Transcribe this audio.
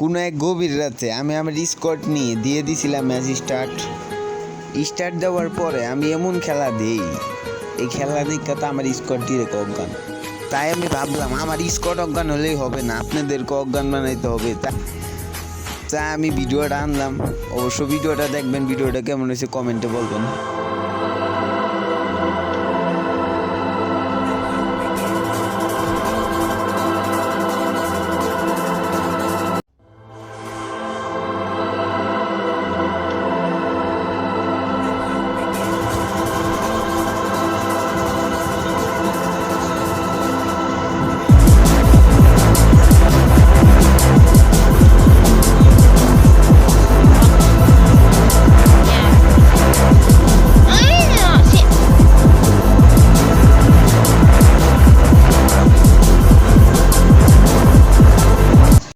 কোনো এক গভীর রাতে আমি আমার স্কট নিয়ে দিয়ে দিছিলাম ম্যাচ স্টার্ট। স্টার্ট দেওয়ার পরে আমি এমন খেলা দিই, এই খেলা দেখা তো আমার স্কট ডিরেক্ট অজ্ঞান তাই আমি ভাবলাম আমার স্কট অজ্ঞান হলেই হবে না আপনাদেরকে অজ্ঞান বানাইতে হবে। তা তা আমি ভিডিওটা আনলাম। অবশ্য ভিডিওটা দেখবেন, ভিডিওটা কেমন হয়েছে কমেন্টে বলবেন।